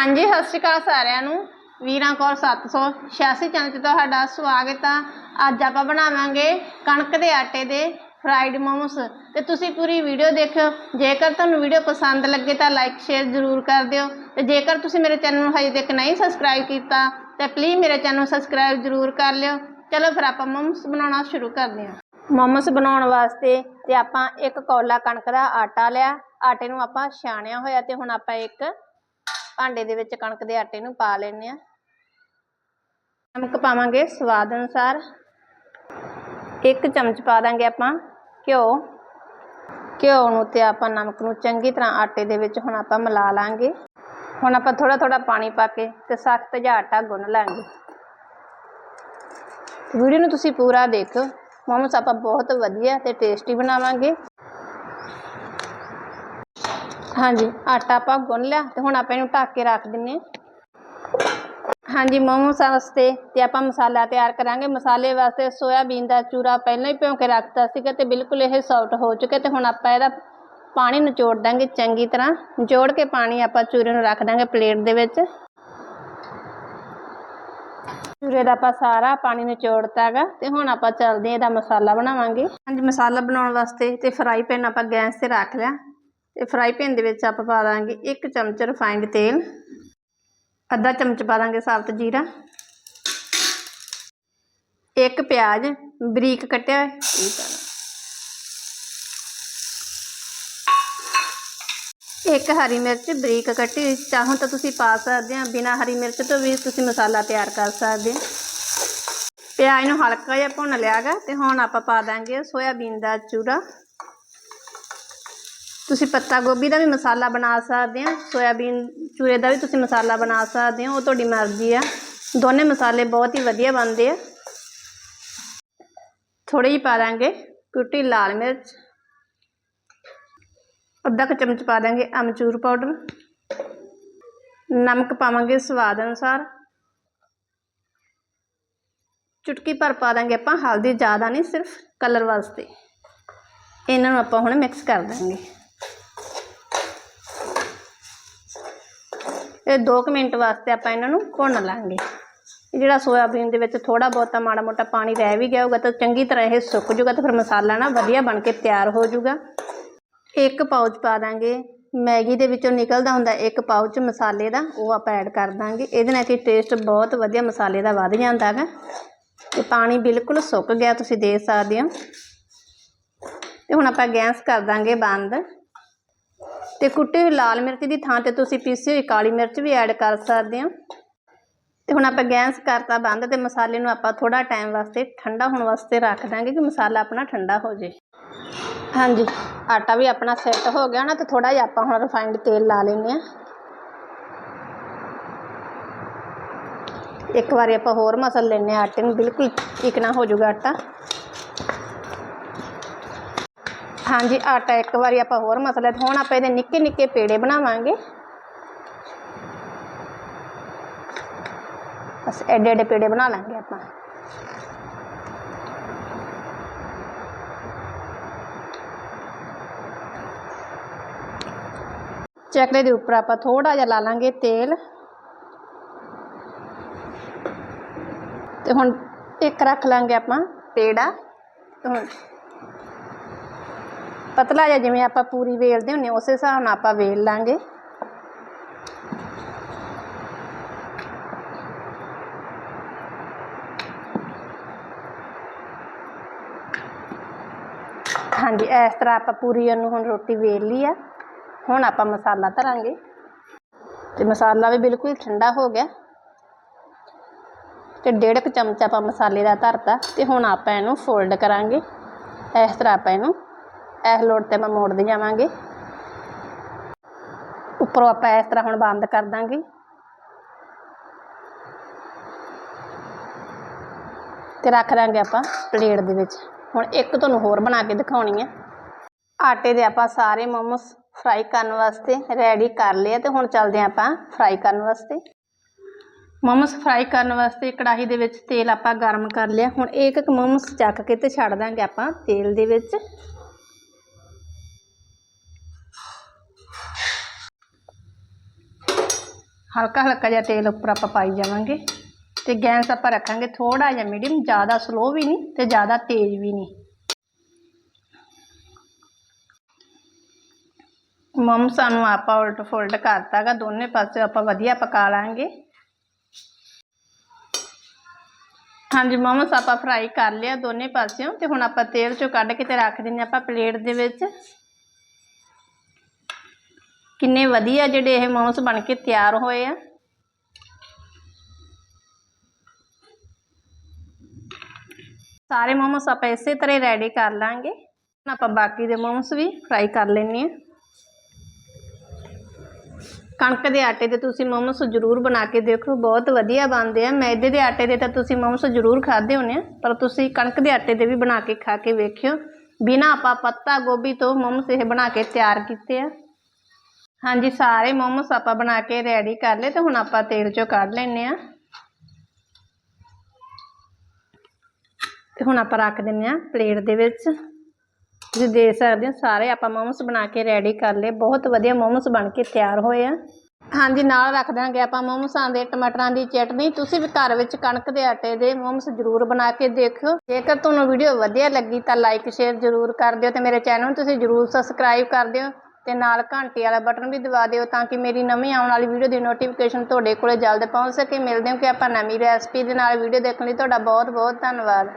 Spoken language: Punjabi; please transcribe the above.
ਹਾਂਜੀ, ਸਤਿ ਸ਼੍ਰੀ ਅਕਾਲ ਸਾਰਿਆਂ ਨੂੰ। ਵੀਰਾਂ ਕੌਰ 786 ਚੈਨਲ 'ਚ ਤੁਹਾਡਾ ਸਵਾਗਤ ਆ। ਅੱਜ ਆਪਾਂ ਬਣਾਵਾਂਗੇ ਕਣਕ ਦੇ ਆਟੇ ਦੇ ਫਰਾਈਡ ਮੋਮੋਸ ਤੇ ਤੁਸੀਂ ਪੂਰੀ ਵੀਡੀਓ ਦੇਖਿਓ। ਜੇਕਰ ਤੁਹਾਨੂੰ ਵੀਡੀਓ ਪਸੰਦ ਲੱਗੇ ਤਾਂ ਲਾਈਕ ਸ਼ੇਅਰ ਜ਼ਰੂਰ ਕਰ ਦਿਓ। ਤੇ ਜੇਕਰ ਤੁਸੀਂ ਮੇਰੇ ਚੈਨਲ ਨੂੰ ਹਜੇ ਤੱਕ ਨਹੀਂ ਸਬਸਕ੍ਰਾਈਬ ਕੀਤਾ, ਤਾਂ ਪਲੀਜ਼ ਮੇਰੇ ਚੈਨਲ ਨੂੰ ਸਬਸਕ੍ਰਾਈਬ ਜ਼ਰੂਰ ਕਰ ਲਿਓ। ਚਲੋ ਫਿਰ ਆਪਾਂ ਮੋਮੋਸ ਬਣਾਉਣਾ ਸ਼ੁਰੂ ਕਰਦੇ ਹਾਂ। ਮੋਮੋਸ ਬਣਾਉਣ ਵਾਸਤੇ ਤੇ ਆਪਾਂ ਇੱਕ ਕੌਲਾ ਕਣਕ ਦਾ ਆਟਾ ਲਿਆ। ਆਟੇ ਨੂੰ ਆਪਾਂ ਛਾਣਿਆ ਹੋਇਆ ਤੇ ਹੁਣ ਆਪਾਂ ਇੱਕ ਭਾਂਡੇ ਦੇ ਵਿੱਚ ਕਣਕ ਦੇ ਆਟੇ ਨੂੰ ਪਾ ਲੈਣੇ ਆ ਨਮਕ ਪਾਵਾਂਗੇ ਸਵਾਦ ਅਨੁਸਾਰ। ਇੱਕ ਚਮਚ ਪਾ ਦਾਂਗੇ ਆਪਾਂ ਘਿਓ। ਘਿਓ ਨੂੰ ਤੇ ਆਪਾਂ ਨਮਕ ਨੂੰ ਚੰਗੀ ਤਰ੍ਹਾਂ ਆਟੇ ਦੇ ਵਿੱਚ ਹੁਣ ਆਪਾਂ ਮਿਲਾ ਲਾਂਗੇ। ਹੁਣ ਆਪਾਂ ਥੋੜਾ ਥੋੜਾ ਪਾਣੀ ਪਾ ਕੇ ਤੇ ਸਖਤ ਜਿਹਾ ਆਟਾ ਗੁੰਨ ਲਾਂਗੇ। ਵੀਡੀਓ ਨੂੰ ਤੁਸੀਂ ਪੂਰਾ ਦੇਖੋ ਮੋਮੋਸ ਆਪਾਂ ਬਹੁਤ ਵਧੀਆ ਤੇ ਟੇਸਟੀ ਬਣਾਵਾਂਗੇ। ਹਾਂਜੀ, ਆਟਾ ਆਪਾਂ ਗੁੰਨ ਲਿਆ ਤੇ ਹੁਣ ਆਪਾਂ ਇਹਨੂੰ ਢੱਕ ਕੇ ਰੱਖ ਦਿੰਨੇ ਹਾਂਜੀ ਮੋਮੋਸ ਵਾਸਤੇ ਤੇ ਆਪਾਂ ਮਸਾਲਾ ਤਿਆਰ ਕਰਾਂਗੇ। ਮਸਾਲੇ ਵਾਸਤੇ ਸੋਇਆਬੀਨ ਦਾ ਚੂਰਾ ਪਹਿਲਾਂ ਹੀ ਭਿਉਂ ਕੇ ਰੱਖਤਾ ਸੀਗਾ ਤੇ ਬਿਲਕੁਲ ਇਹ ਸੌਫਟ ਹੋ ਚੁੱਕੇ ਤੇ ਹੁਣ ਆਪਾਂ ਇਹਦਾ ਪਾਣੀ ਨਿਚੋੜ ਦਾਂਗੇ ਚੰਗੀ ਤਰ੍ਹਾਂ। ਨਿਚੋੜ ਕੇ ਪਾਣੀ ਆਪਾਂ ਚੂਰੇ ਨੂੰ ਰੱਖ ਦਾਂਗੇ ਪਲੇਟ ਦੇ ਵਿੱਚ। ਚੂਰੇ ਦਾ ਆਪਾਂ ਸਾਰਾ ਪਾਣੀ ਨਿਚੋੜਤਾ ਹੈਗਾ ਤੇ ਹੁਣ ਆਪਾਂ ਚੱਲਦੇ ਇਹਦਾ ਮਸਾਲਾ ਬਣਾਵਾਂਗੇ। ਹਾਂਜੀ, ਮਸਾਲਾ ਬਣਾਉਣ ਵਾਸਤੇ ਤੇ ਫਰਾਈ ਪੈਨ ਆਪਾਂ ਗੈਸ ਤੇ ਰੱਖ ਲਿਆ। ਤੇ ਫਰਾਈ ਪੈਨ ਦੇ ਵਿੱਚ ਆਪਾਂ ਪਾ ਦਾਂਗੇ ਇੱਕ ਚਮਚ ਰਿਫਾਈਨਡ ਤੇਲ, ਅੱਧਾ ਚਮਚ ਪਾ ਦਾਂਗੇ ਸਾਬਤ ਜੀਰਾ, ਇੱਕ ਪਿਆਜ਼, ਬਰੀਕ ਕੱਟਿਆ ਹੋਇਆ, ਇਹ ਪਾ ਇੱਕ ਹਰੀ ਮਿਰਚ ਬਰੀਕ ਕੱਟੀ ਹੋਈ, ਚਾਹੋ ਤਾਂ ਤੁਸੀਂ ਪਾ ਸਕਦੇ ਆ, ਬਿਨਾ ਹਰੀ ਮਿਰਚ ਤੋਂ ਵੀ ਤੁਸੀਂ ਮਸਾਲਾ ਤਿਆਰ ਕਰ ਸਕਦੇ ਹੋ ਪਿਆਜ਼ ਨੂੰ ਹਲਕਾ ਜਿਹਾ ਭੁੰਨ ਲਿਆਗਾ ਤੇ ਹੁਣ ਆਪਾਂ ਪਾ ਦਾਂਗੇ ਸੋਇਆਬੀਨ ਦਾ ਚੂਰਾ। ਤੁਸੀਂ ਪੱਤਾ ਗੋਭੀ ਦਾ ਵੀ ਮਸਾਲਾ ਬਣਾ ਸਕਦੇ ਆ, ਸੋਇਆਬੀਨ ਚੂਰੇ ਦਾ ਵੀ ਤੁਸੀਂ ਮਸਾਲਾ ਬਣਾ ਸਕਦੇ ਹੋ, ਉਹ ਤੁਹਾਡੀ ਮਰਜ਼ੀ ਆ। ਦੋਨੇ ਮਸਾਲੇ ਬਹੁਤ ਹੀ ਵਧੀਆ ਬਣਦੇ ਆ। ਥੋੜੀ ਜਿਹੀ ਪਾ ਦਾਂਗੇ ਕੁੱਟੀ ਲਾਲ ਮਿਰਚ। ਅੱਧਾ ਕੁ ਚਮਚ ਪਾ ਦਾਂਗੇ ਅਮਚੂਰ ਪਾਊਡਰ। ਨਮਕ ਪਾਵਾਂਗੇ ਸਵਾਦ ਅਨੁਸਾਰ। ਚੁਟਕੀ ਭਰ ਪਾ ਦਾਂਗੇ ਆਪਾਂ, ਹਲਦੀ ਜ਼ਿਆਦਾ ਨਹੀਂ, ਸਿਰਫ ਕਲਰ ਵਾਸਤੇ। ਇਹਨਾਂ ਨੂੰ ਆਪਾਂ ਹੁਣ ਮਿਕਸ ਕਰ ਦਾਂਗੇ। ਇਹ 2 ਮਿੰਟ ਵਾਸਤੇ ਆਪਾਂ ਇਹਨਾਂ ਨੂੰ ਭੁੰਨ ਲਾਂਗੇ। ਇਹ ਜਿਹੜਾ ਸੋਇਆਬੀਨ ਦੇ ਵਿੱਚ ਥੋੜਾ ਬਹੁਤਾ ਮਾੜਾ ਮੋਟਾ ਪਾਣੀ ਰਹਿ ਵੀ ਗਿਆ ਹੋਊਗਾ ਤਾਂ ਚੰਗੀ ਤਰ੍ਹਾਂ ਇਹ ਸੁੱਕ ਜੂਗਾ ਤਾਂ ਫਿਰ ਮਸਾਲਾ ਨਾ ਵਧੀਆ ਬਣ ਕੇ ਤਿਆਰ ਹੋ ਜੂਗਾ ਇੱਕ ਪਾਊਚ ਪਾ ਦਾਂਗੇ। ਮੈਗੀ ਦੇ ਵਿੱਚੋਂ ਨਿਕਲਦਾ ਹੁੰਦਾ ਇੱਕ ਪਾਊਚ ਮਸਾਲੇ ਦਾ, ਉਹ ਆਪਾਂ ਐਡ ਕਰ ਦਾਂਗੇ। ਇਹਦੇ ਨਾਲ ਕਿ ਟੇਸਟ ਬਹੁਤ ਵਧੀਆ ਮਸਾਲੇ ਦਾ ਵੱਧ ਜਾਂਦਾ ਹੈਗਾ। ਤੇ ਪਾਣੀ ਬਿਲਕੁਲ ਸੁੱਕ ਗਿਆ, ਤੁਸੀਂ ਦੇਖ ਸਕਦੇ ਹੋ। ਤੇ ਹੁਣ ਆਪਾਂ ਗੈਸ ਕਰ ਦਾਂਗੇ ਬੰਦ। ਤੇ ਕੁੱਟੀ ਹੋਈ ਲਾਲ ਮਿਰਚ ਦੀ ਥਾਂ ਤੇ ਤੁਸੀਂ ਪੀਸੀ ਹੋਈ ਕਾਲੀ ਮਿਰਚ ਵੀ ਐਡ ਕਰ ਸਕਦੇ ਹੋ। ਤੇ ਹੁਣ ਆਪਾਂ ਗੈਸ ਕਰਤਾ ਬੰਦ ਤੇ ਮਸਾਲੇ ਨੂੰ ਆਪਾਂ ਥੋੜਾ ਟਾਈਮ ਵਾਸਤੇ ਠੰਡਾ ਹੋਣ ਵਾਸਤੇ ਰੱਖ ਦਾਂਗੇ ਕਿ ਮਸਾਲਾ ਆਪਣਾ ਠੰਡਾ ਹੋ ਜੇ। ਹਾਂਜੀ, ਆਟਾ ਵੀ ਆਪਣਾ ਸੈੱਟ ਹੋ ਗਿਆ ਨਾ ਤੇ ਥੋੜਾ ਜਿਹਾ ਆਪਾਂ ਹੁਣ ਰਿਫਾਈਨਡ ਤੇਲ ਲਾ ਲੈਂਦੇ ਆ ਇੱਕ ਵਾਰੀ ਆਪਾਂ ਹੋਰ ਮਸਲ ਲੈਨੇ ਆ ਆਟੇ ਨੂੰ ਬਿਲਕੁਲ ਚਿਕਨਾ ਹੋ ਜਾਊਗਾ ਆਟਾ। ਹਾਂਜੀ, ਆਟਾ ਇੱਕ ਵਾਰੀ ਆਪਾਂ ਹੋਰ ਮਸਲਿਆ ਤੇ ਹੁਣ ਆਪਾਂ ਇਹਦੇ ਨਿੱਕੇ ਨਿੱਕੇ ਪੇੜੇ ਬਣਾਵਾਂਗੇ। ਬਸ ਐਡੇ ਐਡੇ ਪੇੜੇ ਬਣਾ ਲਾਂਗੇ ਆਪਾਂ। ਚਕਲੇ ਦੇ ਉੱਪਰ ਆਪਾਂ ਥੋੜਾ ਜਿਹਾ ਲਾ ਲਾਂਗੇ ਤੇਲ। ਤੇ ਹੁਣ ਇੱਕ ਰੱਖ ਲਾਂਗੇ ਆਪਾਂ ਪੇੜਾ। ਤੇ ਹੁਣ ਪਤਲਾ ਜਿਹਾ ਜਿਵੇਂ ਆਪਾਂ ਪੂਰੀ ਵੇਲਦੇ ਹੁੰਨੇ ਉਸੇ ਹਿਸਾਬ ਨਾਲ ਆਪਾਂ ਵੇਲ ਲਾਂਗੇ। ਹਾਂਜੀ, ਇਸ ਤਰ੍ਹਾਂ ਆਪਾਂ ਪੂਰੀ ਨੂੰ ਹੁਣ ਰੋਟੀ ਵੇਲ ਲਈ ਆ। ਹੁਣ ਆਪਾਂ ਮਸਾਲਾ ਧਰਾਂਗੇ। ਤੇ ਮਸਾਲਾ ਵੀ ਬਿਲਕੁਲ ਠੰਡਾ ਹੋ ਗਿਆ। ਤੇ ਡੇਢ ਕੁ ਚਮਚ ਆਪਾਂ ਮਸਾਲੇ ਦਾ ਧਰਤਾ। ਤੇ ਹੁਣ ਆਪਾਂ ਇਹਨੂੰ ਫੋਲਡ ਕਰਾਂਗੇ। ਇਸ ਤਰ੍ਹਾਂ ਆਪਾਂ ਇਹਨੂੰ ਇਸ ਲੋੜ ਤੇ ਮੈਂ ਮੋੜਦੀ ਜਾਵਾਂਗੇ। ਉੱਪਰੋਂ ਆਪਾਂ ਇਸ ਤਰ੍ਹਾਂ ਹੁਣ ਬੰਦ ਕਰ ਦਾਂਗੇ। ਤੇ ਰੱਖ ਦਾਂਗੇ ਆਪਾਂ ਪਲੇਟ ਦੇ ਵਿੱਚ। ਹੁਣ ਇੱਕ ਤੁਹਾਨੂੰ ਹੋਰ ਬਣਾ ਕੇ ਦਿਖਾਉਣੀ ਹੈ ਆਟੇ ਦੇ ਆਪਾਂ ਸਾਰੇ ਮੋਮੋਸ ਫਰਾਈ ਕਰਨ ਵਾਸਤੇ ਰੈਡੀ ਕਰ ਲਏ ਆ ਤੇ ਹੁਣ ਚੱਲਦੇ ਹਾਂ ਆਪਾਂ ਫਰਾਈ ਕਰਨ ਵਾਸਤੇ। ਮੋਮਸ ਫਰਾਈ ਕਰਨ ਵਾਸਤੇ ਕੜਾਹੀ ਦੇ ਵਿੱਚ ਤੇਲ ਆਪਾਂ ਗਰਮ ਕਰ ਲਿਆ। ਹੁਣ ਇੱਕ ਇੱਕ ਮੋਮਸ ਚੱਕ ਕੇ ਤੇ ਛੱਡ ਦਾਂਗੇ ਆਪਾਂ ਤੇਲ ਦੇ ਵਿੱਚ। ਹਲਕਾ ਹਲਕਾ ਜਿਹਾ ਤੇਲ ਉੱਪਰ ਆਪਾਂ ਪਾਈ ਜਾਵਾਂਗੇ। ਤੇ ਗੈਸ ਆਪਾਂ ਰੱਖਾਂਗੇ ਥੋੜਾ ਜਿਹਾ ਮੀਡੀਅਮ ਜ਼ਿਆਦਾ ਸਲੋ ਵੀ ਨਹੀਂ ਤੇ ਜ਼ਿਆਦਾ ਤੇਜ਼ ਵੀ ਨਹੀਂ। ਮਮਸਾ ਨੂੰ ਆਪਾਂ ਉਲਟ ਫੁਲਟ ਕਰਤਾਗਾ, ਦੋਨੇ ਪਾਸੇ ਆਪਾਂ ਵਧੀਆ ਪਕਾ ਲਾਂਗੇ। ਹਾਂਜੀ ਮਮਸ ਆਪਾਂ ਫਰਾਈ ਕਰ ਲਿਆ ਦੋਨੇ ਪਾਸਿਓਂ ਤੇ ਹੁਣ ਆਪਾਂ ਤੇਲ ਚੋਂ ਕੱਢ ਕੇ ਤੇ ਰੱਖ ਦਿੰਨੇ ਆਪਾਂ ਪਲੇਟ ਦੇ ਵਿੱਚ। ਕਿੰਨੇ ਵਧੀਆ ਜਿਹੜੇ ਇਹ ਮੋਮਸ ਬਣ ਕੇ ਤਿਆਰ ਹੋਏ ਆ। ਸਾਰੇ ਮੋਮਸ ਆਪਾਂ ਇਸੇ ਤਰ੍ਹਾਂ ਹੀ ਰੈਡੀ ਕਰ ਲਾਂਗੇ। ਹੁਣ ਆਪਾਂ ਬਾਕੀ ਦੇ ਮੋਮਸ ਵੀ ਫਰਾਈ ਕਰ ਲੈਣੇ ਆ। ਕਣਕ ਦੇ ਆਟੇ ਦੇ ਤੁਸੀਂ ਮੋਮਸ ਜ਼ਰੂਰ ਬਣਾ ਕੇ ਦੇਖੋ, ਬਹੁਤ ਵਧੀਆ ਬਣਦੇ ਆ। ਮੈਦੇ ਦੇ ਆਟੇ ਦੇ ਤਾਂ ਤੁਸੀਂ ਮੋਮਸ ਜ਼ਰੂਰ ਖਾਦੇ ਹੋਣੇ ਆ, ਪਰ ਤੁਸੀਂ ਕਣਕ ਦੇ ਆਟੇ ਦੇ ਵੀ ਬਣਾ ਕੇ ਖਾ ਕੇ ਵੇਖਿਓ। ਬਿਨਾ ਆਪਾਂ ਪੱਤਾ ਗੋਭੀ ਤੋਂ ਮੋਮਸ ਇਹ ਬਣਾ ਕੇ ਤਿਆਰ ਕੀਤੇ ਆ। ਹਾਂਜੀ, ਸਾਰੇ ਮੋਮੋਸ ਆਪਾਂ ਬਣਾ ਕੇ ਰੈਡੀ ਕਰ ਲਏ ਤੇ ਹੁਣ ਆਪਾਂ ਤੇਲ ਚੋਂ ਕੱਢ ਲੈਨੇ ਆ ਤੇ ਹੁਣ ਆਪਾਂ ਰੱਖ ਦਿੰਨੇ ਆ ਪਲੇਟ ਦੇ ਵਿੱਚ। ਤੁਸੀਂ ਦੇਖ ਸਕਦੇ ਹੋ, ਸਾਰੇ ਆਪਾਂ ਮੋਮੋਸ ਬਣਾ ਕੇ ਰੈਡੀ ਕਰ ਲਏ। ਬਹੁਤ ਵਧੀਆ ਮੋਮੋਸ ਬਣ ਕੇ ਤਿਆਰ ਹੋਏ ਆ। ਹਾਂਜੀ, ਨਾਲ ਰੱਖ ਦਾਂਗੇ ਆਪਾਂ ਮੋਮੋਸਾਂ ਦੇ, ਟਮਾਟਰਾਂ ਦੀ ਚਟਨੀ। ਤੁਸੀਂ ਵੀ ਘਰ ਵਿੱਚ ਕਣਕ ਦੇ ਆਟੇ ਦੇ ਮੋਮੋਸ ਜ਼ਰੂਰ ਬਣਾ ਕੇ ਦੇਖਿਓ। ਜੇਕਰ ਤੁਹਾਨੂੰ ਵੀਡੀਓ ਵਧੀਆ ਲੱਗੀ ਤਾਂ ਲਾਈਕ ਸ਼ੇਅਰ ਜ਼ਰੂਰ ਕਰ ਦਿਓ ਤੇ ਮੇਰੇ ਚੈਨਲ ਨੂੰ ਤੁਸੀਂ ਜ਼ਰੂਰ ਸਬਸਕ੍ਰਾਈਬ ਕਰ ਦਿਓ। ਤੇ ਨਾਲ ਘੰਟੀ ਵਾਲਾ ਬਟਨ ਵੀ ਦਬਾ ਦਿਓ ਤਾਂ ਕਿ ਮੇਰੀ ਨਵੀਂ ਆਉਣ ਵਾਲੀ ਵੀਡੀਓ ਦੀ ਨੋਟੀਫਿਕੇਸ਼ਨ ਤੁਹਾਡੇ ਕੋਲੇ ਜਲਦ ਪਹੁੰਚ ਸਕੇ। ਮਿਲਦੇ ਹਾਂ ਕਿ ਆਪਾਂ ਨਵੀਂ ਰੈਸਪੀ ਦੇ ਨਾਲ ਵੀਡੀਓ ਦੇਖਣ ਲਈ। ਤੁਹਾਡਾ ਬਹੁਤ ਬਹੁਤ ਧੰਨਵਾਦ।